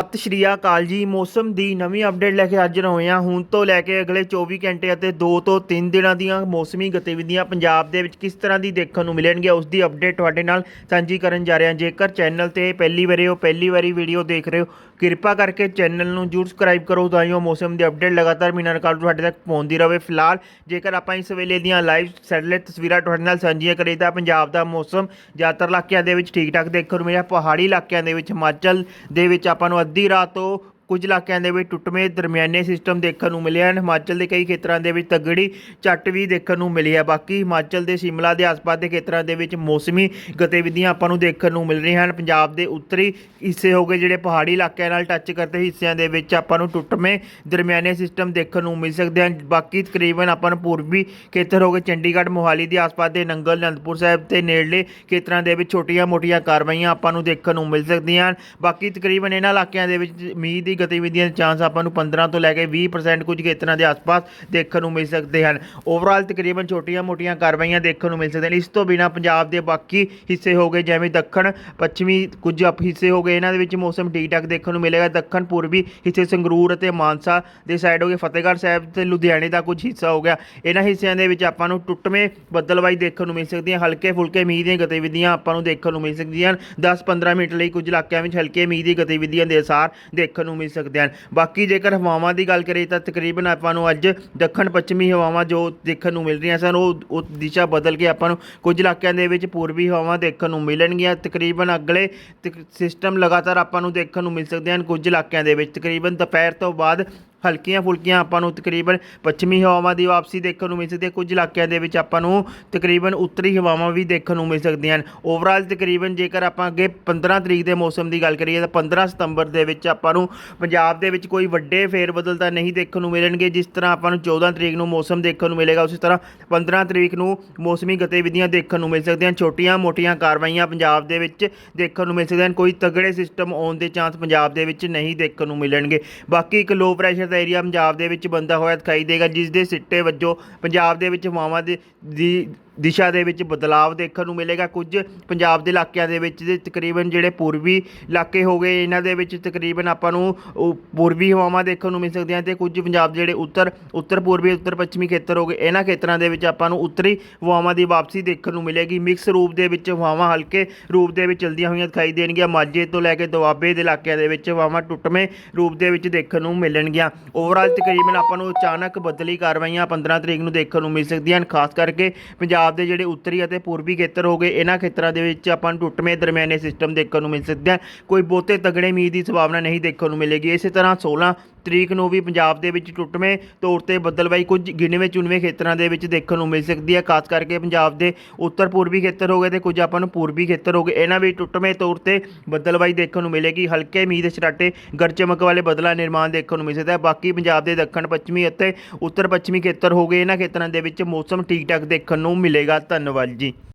ਸਤਿ ਸ਼੍ਰੀ ਅਕਾਲ ਜੀ। ਮੌਸਮ ਦੀ ਨਵੀਂ ਅਪਡੇਟ ਲੈ ਕੇ ਹਾਜ਼ਰ ਹੋਏ ਹਾਂ। ਹੁਣ ਤੋਂ ਲੈ ਕੇ ਅਗਲੇ 24 ਘੰਟੇ ਅਤੇ 2 ਤੋਂ 3 ਦਿਨਾਂ ਦੀਆਂ ਮੌਸਮੀ ਗਤੀਵਿਧੀਆਂ ਪੰਜਾਬ ਦੇ ਵਿੱਚ ਕਿਸ ਤਰ੍ਹਾਂ ਦੀ ਦੇਖਣ ਨੂੰ ਮਿਲਣਗੀਆਂ, ਉਸ ਦੀ ਅਪਡੇਟ ਤੁਹਾਡੇ ਨਾਲ ਸਾਂਝੀ ਕਰਨ ਜਾ ਰਹੇ। ਹਾਂ ਜੇਕਰ ਚੈਨਲ ਤੇ ਪਹਿਲੀ ਵਾਰੀ ਹੋ, ਪਹਿਲੀ ਵਾਰੀ ਵੀਡੀਓ ਦੇਖ ਰਹੇ ਹੋ, ਕਿਰਪਾ ਕਰਕੇ ਚੈਨਲ ਨੂੰ ਜਰੂਰ ਸਬਸਕ੍ਰਾਈਬ ਕਰੋ, ਤਾਂ ਜੋ ਮੌਸਮ ਦੀ ਅਪਡੇਟ ਲਗਾਤਾਰ ਮਹੀਨਾ ਰਿਕਾਰਡ ਤੁਹਾਡੇ ਤੱਕ ਪਹੁੰਚਦੀ ਰਹੇ। ਫਿਲਹਾਲ ਜੇਕਰ ਆਪਾਂ ਇਸ ਵੇਲੇ ਦੀਆਂ ਲਾਈਵ ਸੈਟੇਲਾਈਟ ਤਸਵੀਰਾਂ ਤੁਹਾਡੇ ਨਾਲ ਸਾਂਝੀਆਂ ਕਰੀਏ, ਤਾਂ ਪੰਜਾਬ ਦਾ ਮੌਸਮ ਜ਼ਿਆਦਾਤਰ ਇਲਾਕਿਆਂ ਦੇ ਵਿੱਚ ਠੀਕ ਠਾਕ ਦੇਖਣ ਨੂੰ ਮਿਲਿਆ। ਪਹਾੜੀ ਇਲਾਕਿਆਂ ਦੇ ਵਿੱਚ, ਹਿਮਾਚਲ ਦੇ ਵਿੱਚ ਆਪਾਂ ਨੂੰ અડધી રાતો ਕੁਝ ਇਲਾਕਿਆਂ ਦੇ ਵਿੱਚ ਟੁੱਟਵੇਂ ਦਰਮਿਆਨੇ ਸਿਸਟਮ ਦੇਖਣ ਨੂੰ ਮਿਲਿਆ ਹਨ। ਹਿਮਾਚਲ ਦੇ ਕਈ ਖੇਤਰਾਂ ਦੇ ਵਿੱਚ ਤਗੜੀ ਝੱਟ ਵੀ ਦੇਖਣ ਨੂੰ ਮਿਲੀ ਹੈ। ਬਾਕੀ ਹਿਮਾਚਲ ਦੇ ਸ਼ਿਮਲਾ ਦੇ ਆਸ-ਪਾਸ ਦੇ ਖੇਤਰਾਂ ਦੇ ਵਿੱਚ ਮੌਸਮੀ ਗਤੀਵਿਧੀਆਂ ਆਪਾਂ ਨੂੰ ਦੇਖਣ ਨੂੰ ਮਿਲ ਰਹੀਆਂ ਹਨ। ਪੰਜਾਬ ਦੇ ਉੱਤਰੀ ਹਿੱਸੇ ਹੋ ਗਏ ਜਿਹੜੇ ਪਹਾੜੀ ਇਲਾਕਿਆਂ ਨਾਲ ਟੱਚ ਕਰਦੇ ਹਿੱਸਿਆਂ ਦੇ ਵਿੱਚ ਆਪਾਂ ਨੂੰ ਟੁੱਟਵੇਂ ਦਰਮਿਆਨੇ ਸਿਸਟਮ ਦੇਖਣ ਨੂੰ ਮਿਲ ਸਕਦੇ ਹਨ। ਬਾਕੀ ਤਕਰੀਬਨ ਆਪਾਂ ਨੂੰ ਪੂਰਬੀ ਖੇਤਰ ਹੋ ਗਏ ਚੰਡੀਗੜ੍ਹ, ਮੋਹਾਲੀ ਦੇ ਆਸ-ਪਾਸ ਦੇ ਨੰਗਲ, ਅਨੰਦਪੁਰ ਸਾਹਿਬ ਤੇ ਨੇੜਲੇ ਖੇਤਰਾਂ ਦੇ ਵਿੱਚ ਛੋਟੀਆਂ-ਮੋਟੀਆਂ ਕਾਰਵਾਈਆਂ ਆਪਾਂ ਨੂੰ ਦੇਖਣ ਨੂੰ ਮਿਲ ਸਕਦੀਆਂ ਹਨ। ਬਾਕੀ ਤਕਰੀਬਨ ਇਹਨਾਂ ਇਲਾਕਿਆਂ ਦੇ ਵਿੱਚ ਮੀਂਹ ਦੀ ਗਤੀਵਿਧੀਆਂ ਦੇ ਚਾਂਸ ਆਪਾਂ ਨੂੰ 15 ਤੋਂ ਲੈ ਕੇ 20% ਕੁਝ ਖੇਤਰਾਂ ਦੇ ਆਸ-ਪਾਸ ਦੇਖਣ ਨੂੰ ਮਿਲ ਸਕਦੇ ਹਨ। ਓਵਰਆਲ ਤਕਰੀਬਨ ਛੋਟੀਆਂ-ਮੋਟੀਆਂ ਕਾਰਵਾਈਆਂ ਦੇਖਣ ਨੂੰ ਮਿਲ ਸਕਦੀਆਂ ਇਸ ਤੋਂ ਬਿਨਾ ਪੰਜਾਬ ਦੇ ਬਾਕੀ ਹਿੱਸੇ ਹੋ ਗਏ, ਜਿਵੇਂ ਦੱਖਣ, ਪੱਛਮੀ ਕੁਝ ਅਪ- ਹਿੱਸੇ ਹੋ ਗਏ। ਇਹਨਾਂ ਦੇ ਵਿੱਚ ਮੌਸਮ ਠੀਕ ਠਾਕ ਦੇਖਣ ਨੂੰ ਮਿਲੇਗਾ। ਦੱਖਣ, ਪੂਰਬੀ ਹਿੱਸੇ ਸੰਗਰੂਰ ਅਤੇ ਮਾਨਸਾ ਦੇ ਸਾਈਡ ਹੋ ਗਏ। ਫਤਿਹਗੜ੍ਹ ਸਾਹਿਬ ਤੇ ਲੁਧਿਆਣੇ ਦਾ ਕੁਝ ਹਿੱਸਾ ਹੋ ਗਿਆ। ਇਹਨਾਂ ਹਿੱਸਿਆਂ ਦੇ ਵਿੱਚ ਆਪਾਂ ਨੂੰ ਟੁੱਟਵੇਂ ਬੱਦਲਵਾਈ ਦੇਖਣ ਨੂੰ ਮਿਲ ਸਕਦੀ ਹੈ ਹਲਕੇ ਫੁਲਕੇ ਮੀਂਹ ਦੀਆਂ ਗਤੀਵਿਧੀਆਂ ਆਪਾਂ ਨੂੰ ਦੇਖਣ ਨੂੰ ਮਿਲ ਸਕਦੀਆਂ ਹਨ। 10-15 ਮਿੰਟ ਲਈ ਕੁਝ ਇਲਾਕਿਆਂ ਵਿੱਚ ਹਲਕੇ ਮੀਂਹ ਦੀ ਗਤੀਵਿਧੀਆਂ ਦੇ ਅਸਾਰ ਦੇਖਣ ਨੂੰ ਮਿਲ ਸਕਦੇ ਹਨ। ਬਾਕੀ ਜੇਕਰ ਹਵਾਵਾਂ ਦੀ ਗੱਲ ਕਰੀਏ ਤਾਂ ਤਕਰੀਬਨ ਆਪਾਂ ਨੂੰ ਅੱਜ ਦੱਖਣ ਪੱਛਮੀ ਹਵਾਵਾਂ ਜੋ ਦੇਖਣ ਨੂੰ ਮਿਲ ਰਹੀਆਂ ਸਨ, ਉਹ ਉਹ ਦਿਸ਼ਾ ਬਦਲ ਕੇ ਆਪਾਂ ਨੂੰ ਕੁਝ ਇਲਾਕਿਆਂ ਦੇ ਵਿੱਚ ਪੂਰਬੀ ਹਵਾਵਾਂ ਦੇਖਣ ਨੂੰ ਮਿਲਣਗੀਆਂ। ਤਕਰੀਬਨ ਅਗਲੇ ਸਿਸਟਮ ਲਗਾਤਾਰ ਆਪਾਂ ਨੂੰ ਦੇਖਣ ਨੂੰ ਮਿਲ ਸਕਦੇ ਹਨ ਕੁਝ ਇਲਾਕਿਆਂ ਦੇ ਵਿੱਚ। ਤਕਰੀਬਨ ਦੁਪਹਿਰ ਤੋਂ ਬਾਅਦ ਹਲਕੀਆਂ ਫੁਲਕੀਆਂ ਆਪਾਂ ਨੂੰ ਤਕਰੀਬਨ ਪੱਛਮੀ ਹਵਾਵਾਂ ਦੀ ਵਾਪਸੀ ਦੇਖਣ ਨੂੰ ਮਿਲ ਸਕਦੀ ਹੈ। ਕੁਝ ਇਲਾਕਿਆਂ ਦੇ ਵਿੱਚ ਆਪਾਂ ਨੂੰ ਤਕਰੀਬਨ ਉੱਤਰੀ ਹਵਾਵਾਂ ਵੀ ਦੇਖਣ ਨੂੰ ਮਿਲ ਸਕਦੀਆਂ ਹਨ। ਓਵਰਆਲ ਤਕਰੀਬਨ ਜੇਕਰ ਆਪਾਂ ਅੱਗੇ 15 ਤਰੀਕ ਦੇ ਮੌਸਮ ਦੀ ਗੱਲ ਕਰੀਏ ਤਾਂ 15 ਸਤੰਬਰ ਦੇ ਵਿੱਚ ਆਪਾਂ ਨੂੰ ਪੰਜਾਬ ਦੇ ਵਿੱਚ ਕੋਈ ਵੱਡੇ ਫੇਰ ਬਦਲ ਤਾਂ ਨਹੀਂ ਦੇਖਣ ਨੂੰ ਮਿਲਣਗੇ। ਜਿਸ ਤਰ੍ਹਾਂ ਆਪਾਂ ਨੂੰ 14 ਤਰੀਕ ਨੂੰ ਮੌਸਮ ਦੇਖਣ ਨੂੰ ਮਿਲੇਗਾ, ਉਸੇ ਤਰ੍ਹਾਂ 15 ਤਰੀਕ ਨੂੰ ਮੌਸਮੀ ਗਤੀਵਿਧੀਆਂ ਦੇਖਣ ਨੂੰ ਮਿਲ ਸਕਦੀਆਂ ਛੋਟੀਆਂ ਮੋਟੀਆਂ ਕਾਰਵਾਈਆਂ ਪੰਜਾਬ ਦੇ ਵਿੱਚ ਦੇਖਣ ਨੂੰ ਮਿਲ ਸਕਦੀਆਂ ਹਨ। ਕੋਈ ਤਗੜੇ ਸਿਸਟਮ ਆਉਣ ਦੇ ਚਾਂਸ ਪੰਜਾਬ ਦੇ ਵਿੱਚ ਨਹੀਂ ਦੇਖਣ ਨੂੰ ਮਿਲਣਗੇ। ਬਾਕੀ ਇੱਕ ਲੋ ਪ੍ਰੈਸ਼ਰ ਦਾ ਏਰੀਆ ਪੰਜਾਬ ਦੇ ਵਿੱਚ ਬਣਦਾ ਹੋਇਆ ਦਿਖਾਈ ਦੇਗਾ ਜਿਸ ਦੇ ਸਿੱਟੇ ਵਜੋਂ ਪੰਜਾਬ ਦੇ ਵਿੱਚ ਮਾਵਾਂ ਦੇ ਦੀ ਦਿਸ਼ਾ ਦੇ ਵਿੱਚ ਬਦਲਾਵ ਦੇਖਣ ਨੂੰ ਮਿਲੇਗਾ। ਕੁਝ ਪੰਜਾਬ ਦੇ ਇਲਾਕਿਆਂ ਦੇ ਵਿੱਚ ਦੇ ਤਕਰੀਬਨ ਜਿਹੜੇ ਪੂਰਬੀ ਇਲਾਕੇ ਹੋ ਗਏ, ਇਹਨਾਂ ਦੇ ਵਿੱਚ ਤਕਰੀਬਨ ਆਪਾਂ ਨੂੰ ਉਹ ਪੂਰਬੀ ਹਵਾਵਾਂ ਦੇਖਣ ਨੂੰ ਮਿਲ ਸਕਦੀਆਂ ਤੇ ਕੁਝ ਪੰਜਾਬ ਜਿਹੜੇ ਉੱਤਰ ਉੱਤਰ ਪੂਰਬੀ, ਉੱਤਰ ਪੱਛਮੀ ਖੇਤਰ ਹੋ ਗਏ, ਇਹਨਾਂ ਖੇਤਰਾਂ ਦੇ ਵਿੱਚ ਆਪਾਂ ਨੂੰ ਉੱਤਰੀ ਹਵਾਵਾਂ ਦੀ ਵਾਪਸੀ ਦੇਖਣ ਨੂੰ ਮਿਲੇਗੀ। ਮਿਕਸ ਰੂਪ ਦੇ ਵਿੱਚ ਹਵਾਵਾਂ ਹਲਕੇ ਰੂਪ ਦੇ ਵਿੱਚ ਚਲਦੀਆਂ ਹੋਈਆਂ ਦਿਖਾਈ ਦੇਣਗੀਆਂ। ਮਾਝੇ ਤੋਂ ਲੈ ਕੇ ਦੁਆਬੇ ਦੇ ਇਲਾਕਿਆਂ ਦੇ ਵਿੱਚ ਹਵਾਵਾਂ ਟੁੱਟਵੇਂ ਰੂਪ ਦੇ ਵਿੱਚ ਦੇਖਣ ਨੂੰ ਮਿਲਣਗੀਆਂ। ਓਵਰਆਲ ਤਕਰੀਬਨ ਆਪਾਂ ਨੂੰ ਅਚਾਨਕ ਬਦਲੀ ਕਾਰਵਾਈਆਂ 15 ਤਰੀਕ ਨੂੰ ਦੇਖਣ ਨੂੰ ਮਿਲ ਸਕਦੀਆਂ ਹਨ, ਖਾਸ ਕਰਕੇ ਪੰਜਾਬ ਦੇ ਜਿਹੜੇ ਉੱਤਰੀ ਅਤੇ ਪੂਰਬੀ ਖੇਤਰ ਹੋ ਗਏ, ਇਹਨਾਂ ਖੇਤਰਾਂ ਦੇ ਵਿੱਚ ਆਪਾਂ ਨੂੰ ਟੁੱਟਵੇਂ ਦਰਮਿਆਨੇ ਸਿਸਟਮ ਦੇਖਣ ਨੂੰ ਮਿਲ ਸਕਦਾ ਕੋਈ ਬਹੁਤੇ ਤਗੜੇ ਮੀਂਹ ਦੀ ਸੰਭਾਵਨਾ ਨਹੀਂ ਦੇਖਣ ਨੂੰ ਮਿਲੇਗੀ। ਇਸੇ ਤਰ੍ਹਾਂ 16 ਤਰੀਕ ਨੂੰ ਵੀ ਪੰਜਾਬ ਦੇ ਵਿੱਚ ਟੁੱਟਵੇਂ ਤੌਰ ਤੇ ਬੱਦਲਵਾਈ ਕੁਝ ਗਿਣਵੇਂ ਚੁਣਵੇਂ ਖੇਤਰਾਂ ਦੇ ਵਿੱਚ ਦੇਖਣ ਨੂੰ ਮਿਲ ਸਕਦੀ ਹੈ। ਖਾਸ ਕਰਕੇ ਪੰਜਾਬ ਦੇ ਉੱਤਰ ਪੂਰਬੀ ਖੇਤਰ ਹੋ ਗਏ ਤੇ ਕੁਝ ਆਪਾਂ ਨੂੰ ਪੂਰਬੀ ਖੇਤਰ ਹੋ ਗਏ, ਇਹਨਾਂ ਵਿੱਚ ਟੁੱਟਵੇਂ ਤੌਰ ਤੇ ਬੱਦਲਵਾਈ ਦੇਖਣ ਨੂੰ ਮਿਲੇਗੀ। ਹਲਕੇ ਮੀਂਹ ਦੇ ਛਰਾਟੇ ਗੜ ਵਾਲੇ ਬੱਦਲਾ ਨਿਰਮਾਣ ਦੇਖਣ ਨੂੰ ਮਿਲ ਸਕਦਾ ਹੈ। ਬਾਕੀ ਪੰਜਾਬ ਦੇ ਦੱਖਣ, ਪੱਛਮੀ ਅਤੇ ਉੱਤਰ ਪੱਛਮੀ ਖੇਤਰ ਹੋ ਗਏ, ਇਹਨਾਂ ਖੇਤਰਾਂ ਦੇ ਵਿੱਚ ਮੌਸਮ ਠੀਕ ਠਾਕ ਦੇਖਣ ਨੂੰ ਮਿਲੇਗਾ। ਧੰਨਵਾਦ ਜੀ।